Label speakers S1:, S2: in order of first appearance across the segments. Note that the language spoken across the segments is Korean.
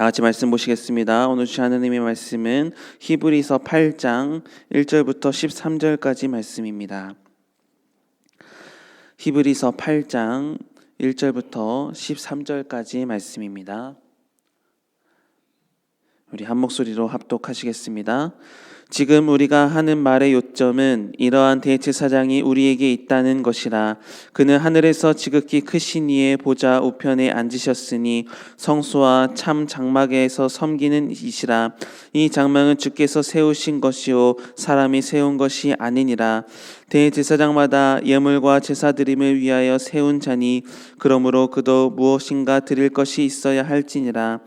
S1: 다 같이 말씀 보시겠습니다. 오늘 주신 하나님의 말씀은 히브리서 8장 1절부터 13절까지 말씀입니다. 히브리서 8장 1절부터 13절까지 말씀입니다. 우리 한 목소리로 합독하시겠습니다. 지금 우리가 하는 말의 요점은 이러한 대제사장이 우리에게 있다는 것이라 그는 하늘에서 지극히 크신 이의 보좌 우편에 앉으셨으니 성소와 참 장막에서 섬기는 이시라. 이 장막은 주께서 세우신 것이요 사람이 세운 것이 아니니라 대제사장마다 예물과 제사 드림을 위하여 세운 자니 그러므로 그도 무엇인가 드릴 것이 있어야 할지니라.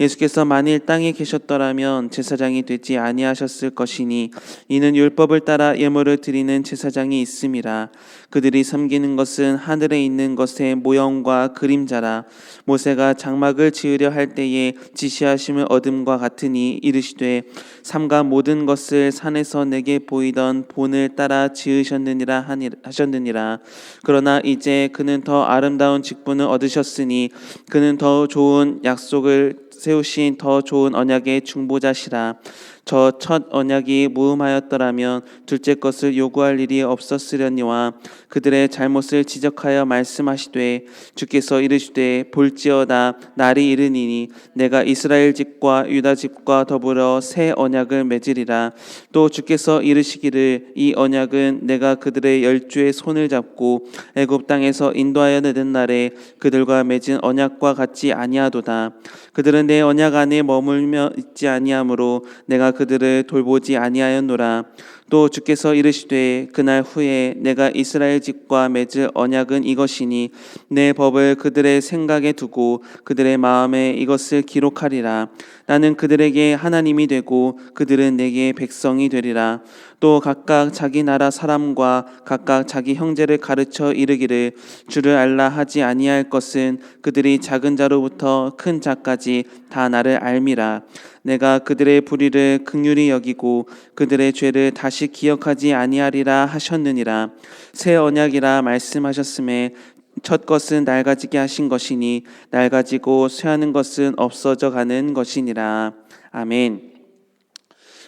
S1: 예수께서 만일 땅에 계셨더라면 제사장이 되지 아니하셨을 것이니 이는 율법을 따라 예물을 드리는 제사장이 있음이라. 그들이 섬기는 것은 하늘에 있는 것의 모형과 그림자라. 모세가 장막을 지으려 할 때에 지시하심을 얻음과 같으니 이르시되 삼가 모든 것을 산에서 내게 보이던 본을 따라 지으셨 느니라 하니, 하셨느니라. 그러나 이제 그는 더 아름다운 직분을 얻으셨으니 그는 더 좋은 약속을 세우신 더 좋은 언약의 중보자시라. 저 첫 언약이 무음하였더라면 둘째 것을 요구할 일이 없었으려니와 그들의 잘못을 지적하여 말씀하시되 주께서 이르시되 볼지어다 날이 이르니니 내가 이스라엘 집과 유다 집과 더불어 새 언약을 맺으리라. 또 주께서 이르시기를 이 언약은 내가 그들의 열주의 손을 잡고 애굽 땅에서 인도하여 내는 날에 그들과 맺은 언약과 같지 아니하도다. 그들은 내 언약 안에 머물며 있지 아니하므로 내가 그들을 돌보지 아니하였노라 또 주께서 이르시되 그날 후에 내가 이스라엘 집과 맺을 언약은 이것이니 내 법을 그들의 생각에 두고 그들의 마음에 이것을 기록하리라. 나는 그들에게 하나님이 되고 그들은 내게 백성이 되리라. 또 각각 자기 나라 사람과 각각 자기 형제를 가르쳐 이르기를 주를 알라 하지 아니할 것은 그들이 작은 자로부터 큰 자까지 다 나를 알미라. 내가 그들의 불의를 극률히 여기고 그들의 죄를 다시 기억하지 아니하리라 하셨느니라 새 언약이라 말씀하셨음에 첫 것은 낡아지게 하신 것이니 낡아지고 쇠하는 것은 없어져 가는 것이니라 아멘.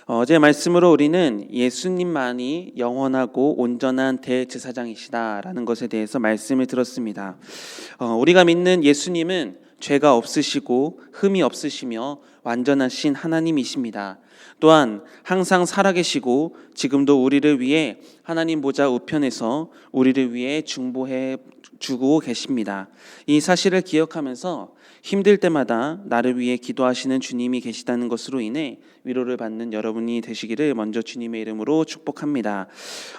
S1: 어제 말씀으로 우리는 예수님만이 영원하고 온전한 대제사장이시다라는 것에 대해서 말씀을 들었습니다. 어, 우리가 믿는 예수님은 죄가 없으시고 흠이 없으시며 완전하신 하나님이십니다. 또한 항상 살아계시고 지금도 우리를 위해 하나님 보좌 우편에서 우리를 위해 중보해 주고 계십니다. 이 사실을 기억하면서 힘들 때마다 나를 위해 기도하시는 주님이 계시다는 것으로 인해 위로를 받는 여러분이 되시기를 먼저 주님의 이름으로 축복합니다.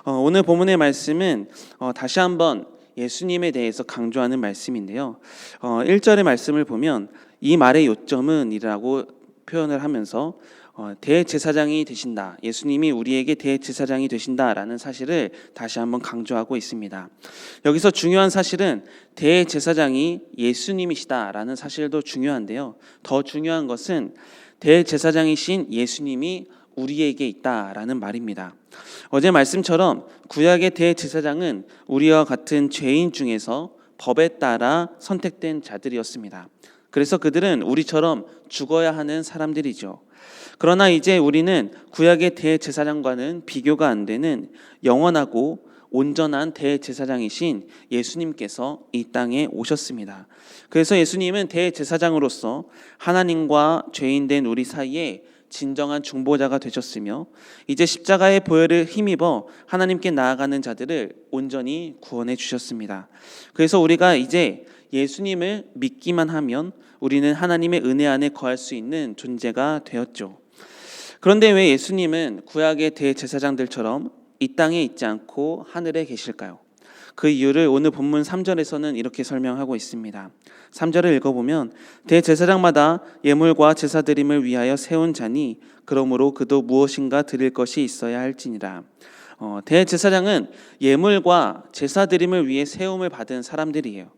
S1: 어, 오늘 본문의 말씀은 어, 다시 한번 예수님에 대해서 강조하는 말씀인데요. 어, 1절의 말씀을 보면 이 말의 요점은 이라고 표현을 하면서 어, 대제사장이 되신다. 예수님이 우리에게 대제사장이 되신다라는 사실을 다시 한번 강조하고 있습니다. 여기서 중요한 사실은 대제사장이 예수님이시다라는 사실도 중요한데요. 더 중요한 것은 대제사장이신 예수님이 우리에게 있다라는 말입니다. 어제 말씀처럼 구약의 대제사장은 우리와 같은 죄인 중에서 법에 따라 선택된 자들이었습니다. 그래서 그들은 우리처럼 죽어야 하는 사람들이죠. 그러나 이제 우리는 구약의 대제사장과는 비교가 안 되는 영원하고 온전한 대제사장이신 예수님께서 이 땅에 오셨습니다. 그래서 예수님은 대제사장으로서 하나님과 죄인된 우리 사이에 진정한 중보자가 되셨으며 이제 십자가의 보혈을 힘입어 하나님께 나아가는 자들을 온전히 구원해 주셨습니다. 그래서 우리가 이제 예수님을 믿기만 하면 우리는 하나님의 은혜 안에 거할 수 있는 존재가 되었죠. 그런데 왜 예수님은 구약의 대제사장들처럼 이 땅에 있지 않고 하늘에 계실까요? 그 이유를 오늘 본문 3절에서는 이렇게 설명하고 있습니다. 3절을 읽어보면 대제사장마다 예물과 제사 드림을 위하여 세운 자니 그러므로 그도 무엇인가 드릴 것이 있어야 할지니라. 어, 대제사장은 예물과 제사 드림을 위해 세움을 받은 사람들이에요.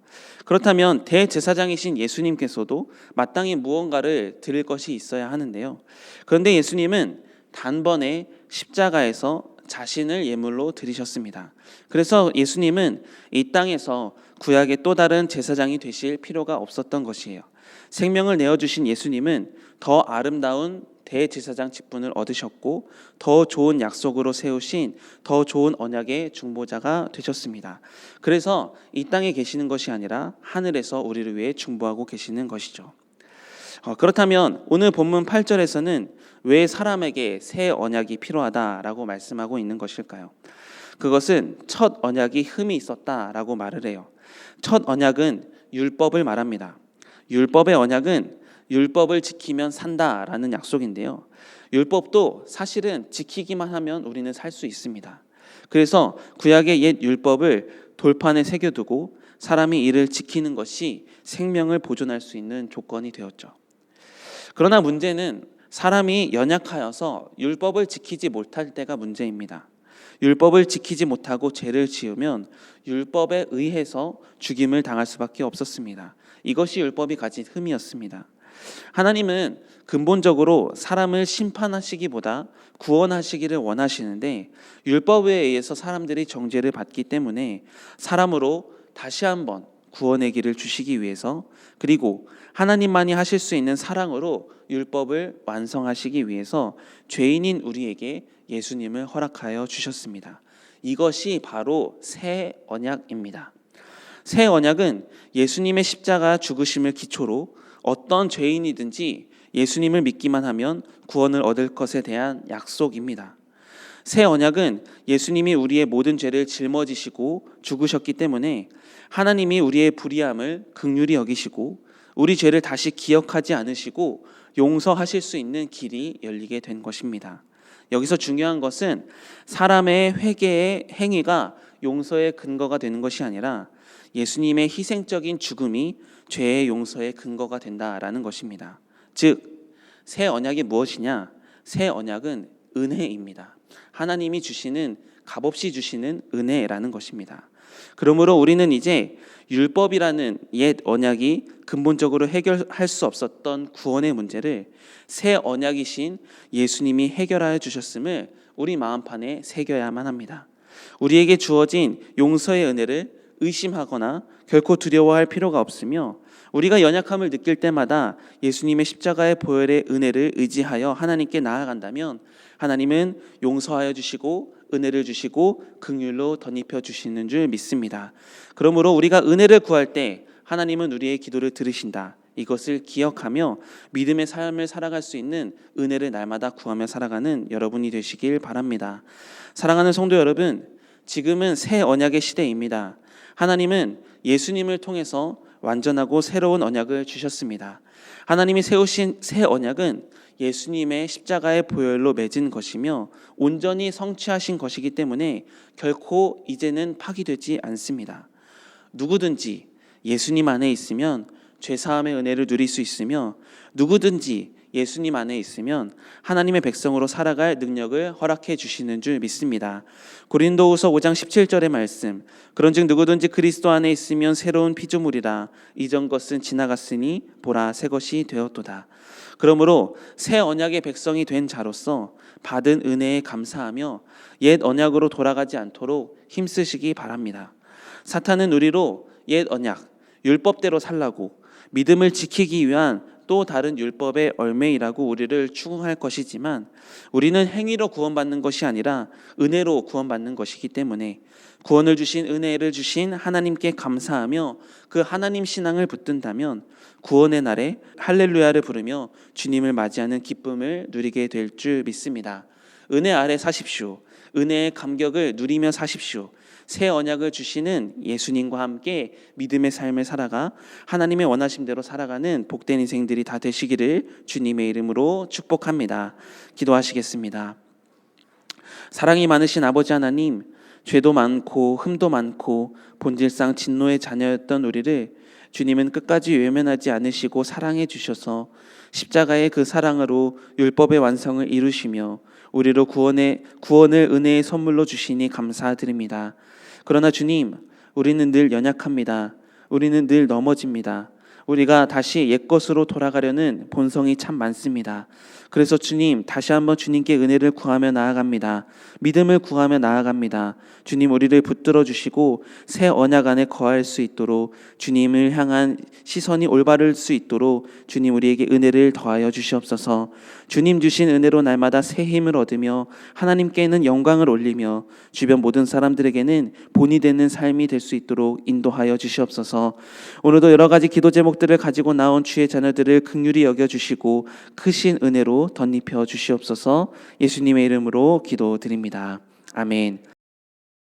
S1: 그렇다면 대제사장이신 예수님께서도 마땅히 무언가를 드릴 것이 있어야 하는데요. 그런데 예수님은 단번에 십자가에서 자신을 예물로 드리셨습니다. 그래서 예수님은 이 땅에서 구약의 또 다른 제사장이 되실 필요가 없었던 것이에요. 생명을 내어 주신 예수님은 더 아름다운 대제사장 직분을 얻으셨고 더 좋은 약속으로 세우신 더 좋은 언약의 중보자가 되셨습니다. 그래서 이 땅에 계시는 것이 아니라 하늘에서 우리를 위해 중보하고 계시는 것이죠. 어, 그렇다면 오늘 본문 8절에서는 왜 사람에게 새 언약이 필요하다라고 말씀하고 있는 것일까요? 그것은 첫 언약이 흠이 있었다라고 말을 해요. 첫 언약은 율법을 말합니다. 율법의 언약은 율법을 지키면 산다라는 약속인데요. 율법도 사실은 지키기만 하면 우리는 살 수 있습니다. 그래서 구약의 옛 율법을 돌판에 새겨두고 사람이 이를 지키는 것이 생명을 보존할 수 있는 조건이 되었죠. 그러나 문제는 사람이 연약하여서 율법을 지키지 못할 때가 문제입니다. 율법을 지키지 못하고 죄를 지으면 율법에 의해서 죽임을 당할 수밖에 없었습니다. 이것이 율법이 가진 흠이었습니다. 하나님은 근본적으로 사람을 심판하시기보다 구원하시기를 원하시는데 율법에 의해서 사람들이 정죄를 받기 때문에 사람으로 다시 한번 구원의 길을 주시기 위해서 그리고 하나님만이 하실 수 있는 사랑으로 율법을 완성하시기 위해서 죄인인 우리에게 예수님을 허락하여 주셨습니다. 이것이 바로 새 언약입니다. 새 언약은 예수님의 십자가 죽으심을 기초로 어떤 죄인이든지 예수님을 믿기만 하면 구원을 얻을 것에 대한 약속입니다. 새 언약은 예수님이 우리의 모든 죄를 짊어지시고 죽으셨기 때문에 하나님이 우리의 불의함을 극률히 여기시고 우리 죄를 다시 기억하지 않으시고 용서하실 수 있는 길이 열리게 된 것입니다. 여기서 중요한 것은 사람의 회개의 행위가 용서의 근거가 되는 것이 아니라 예수님의 희생적인 죽음이 죄의 용서의 근거가 된다라는 것입니다. 즉, 새 언약이 무엇이냐? 새 언약은 은혜입니다. 하나님이 주시는 값없이 주시는 은혜라는 것입니다. 그러므로 우리는 이제 율법이라는 옛 언약이 근본적으로 해결할 수 없었던 구원의 문제를 새 언약이신 예수님이 해결하여 주셨음을 우리 마음판에 새겨야만 합니다. 우리에게 주어진 용서의 은혜를 의심하거나 결코 두려워할 필요가 없으며 우리가 연약함을 느낄 때마다 예수님의 십자가의 보혈의 은혜를 의지하여 하나님께 나아간다면 하나님은 용서하여 주시고 은혜를 주시고 긍휼로 덧입혀 주시는 줄 믿습니다. 그러므로 우리가 은혜를 구할 때 하나님은 우리의 기도를 들으신다. 이것을 기억하며 믿음의 삶을 살아갈 수 있는 은혜를 날마다 구하며 살아가는 여러분이 되시길 바랍니다. 사랑하는 성도 여러분, 지금은 새 언약의 시대입니다. 하나님은 예수님을 통해서 완전하고 새로운 언약을 주셨습니다. 하나님이 세우신 새 언약은 예수님의 십자가의 보혈로 맺은 것이며 온전히 성취하신 것이기 때문에 결코 이제는 파기되지 않습니다. 누구든지 예수님 안에 있으면 죄 사함의 은혜를 누릴 수 있으며 누구든지 예수님 안에 있으면 하나님의 백성으로 살아갈 능력을 허락해 주시는 줄 믿습니다. 고린도후서 5장 17절의 말씀. 그런즉 누구든지 그리스도 안에 있으면 새로운 피조물이라 이전 것은 지나갔으니 보라 새 것이 되었도다. 그러므로 새 언약의 백성이 된 자로서 받은 은혜에 감사하며 옛 언약으로 돌아가지 않도록 힘쓰시기 바랍니다. 사탄은 우리로 옛 언약, 율법대로 살라고 믿음을 지키기 위한 또 다른 율법의 얼매이라고 우리를 추궁할 것이지만 우리는 행위로 구원받는 것이 아니라 은혜로 구원받는 것이기 때문에 구원을 주신 은혜를 주신 하나님께 감사하며 그 하나님 신앙을 붙든다면 구원의 날에 할렐루야를 부르며 주님을 맞이하는 기쁨을 누리게 될 줄 믿습니다. 은혜 아래 사십시오. 은혜의 감격을 누리며 사십시오. 새 언약을 주시는 예수님과 함께 믿음의 삶을 살아가 하나님의 원하심대로 살아가는 복된 인생들이 다 되시기를 주님의 이름으로 축복합니다. 기도하시겠습니다. 사랑이 많으신 아버지 하나님, 죄도 많고 흠도 많고 본질상 진노의 자녀였던 우리를 주님은 끝까지 외면하지 않으시고 사랑해 주셔서 십자가의 그 사랑으로 율법의 완성을 이루시며 우리로 구원의 구원을 은혜의 선물로 주시니 감사드립니다. 그러나 주님, 우리는 늘 연약합니다. 우리는 늘 넘어집니다. 우리가 다시 옛것으로 돌아가려는 본성이 참 많습니다. 그래서 주님, 다시 한번 주님께 은혜를 구하며 나아갑니다. 믿음을 구하며 나아갑니다. 주님, 우리를 붙들어 주시고 새 언약 안에 거할 수 있도록 주님을 향한 시선이 올바를 수 있도록 주님 우리에게 은혜를 더하여 주시옵소서. 주님 주신 은혜로 날마다 새 힘을 얻으며 하나님께는 영광을 올리며 주변 모든 사람들에게는 본이 되는 삶이 될 수 있도록 인도하여 주시옵소서. 오늘도 여러 가지 기도 제목 들을 가지고 나온 주의 자녀들을 극률히 여겨 주시고 크신 은혜로 덧입혀 주시옵소서. 예수님의 이름으로 기도드립니다. 아멘.